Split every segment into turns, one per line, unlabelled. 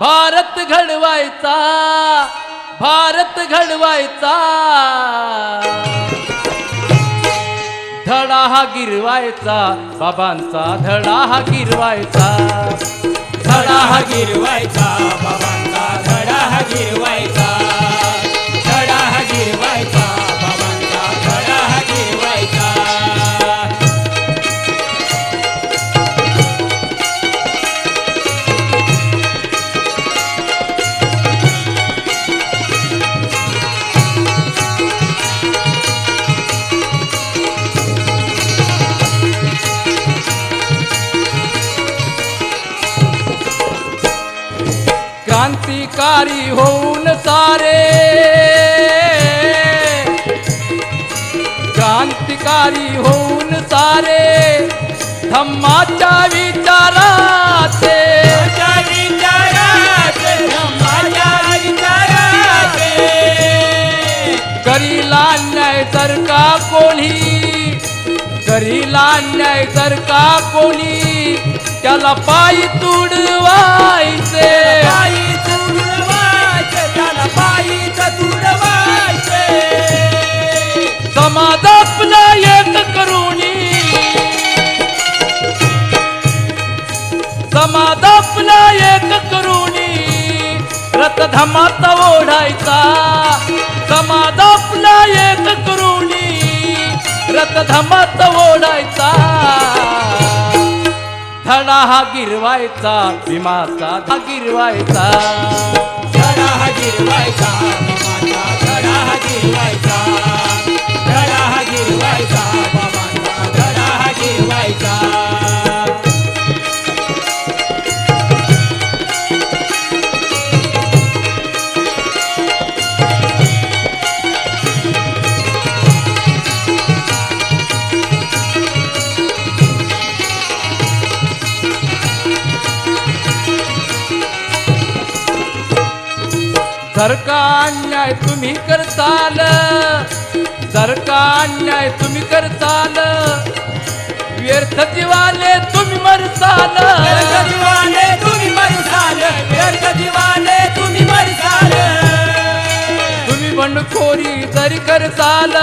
भारत घडवायचा भारत घडवायचा. धडा हा गिरवायचा बाबांचा धडा हा गिरवायचा.
धडा हा गिरवायचा बाबांचा धडा हा गिरवायचा.
क्रांतिकारी होऊन सारे. क्रांतिकारी होऊन सारे. धम्माच्या विचाराचे. करीला न्याय तर का कोणी. करीला न्याय तर का कोणी. त्याला पायी तुडवायचे.
पायी तुडवायचे त्याला पायीच तुडवायचे.
समाज आपला एक करुणी. समाज आपला एक करुणी. रथधमात ओढायचा. समाज आपला एक करुणी. रथधमात ओढायचा. धडा हा गिरवायचा भीमाचा हा गिरवायचा.
धडा हा गिरवायचा बाबांचा धडा हा
जर का अन्याय तुम्ही करताल. जर का अन्याय तुम्ही करताल. व्यर्थ जीवाले तुम्ही मरताल.
व्यर्थ जीवाने तुम्ही मरसाल व्यर्थ जीवाने तुम्ही
तुम्ही बंडखोरी जरी करताल.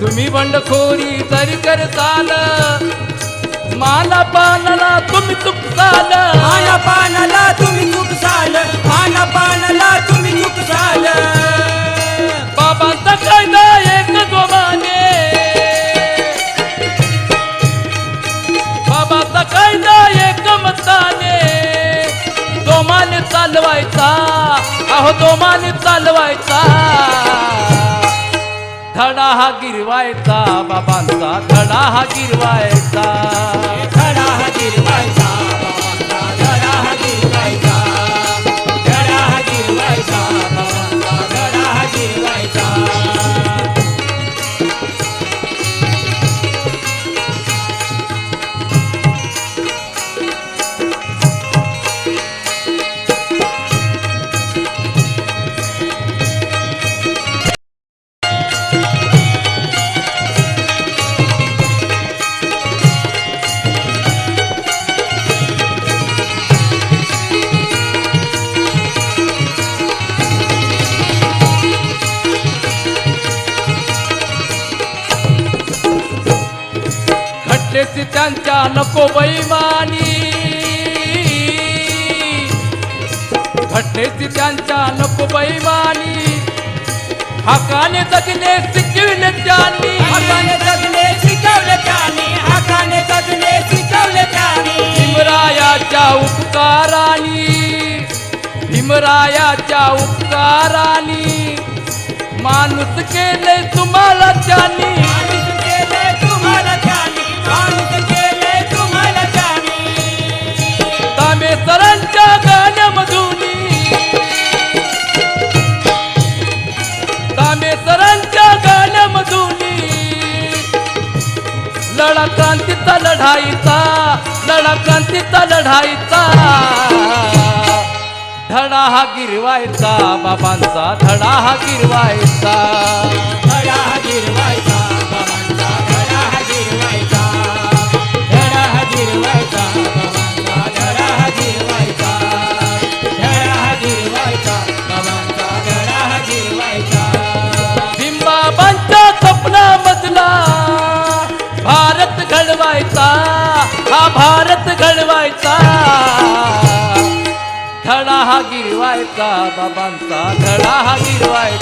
तुम्ही बंडखोरी जरी करताल. माला पानाला तुम्ही चुकताल
आना पानाला
अहो दोमाने चालवायचा. धडा हा गिरवायचा बाबांचा. धडा हा गिरवायचा.
धडा हा गिरवायचा.
घटनेची त्यांच्या नको बैमानी. घटनेची त्यांच्या नको बैमानी. हकाने जगणे शिकविले त्यांनी.
हाकाने जगणे शिकवले त्याने. हाकाने जगणे शिकवले त्याने.
भीमरायाच्या उपकारानी. भीमरायाच्या उपकारानी. माणूस केले तुम्हाला त्यांनी. लढा क्रांतीचा लढाईचा लढा क्रांतीचा लढाईचा. धडा हा गिरवायचा बाबांचा धडा हा गिरवायचा.
धडा हा गिरवा भारत घडवायचा. धडा हा
गिरवायचा बाबांचा धडा हा गिरवायचा.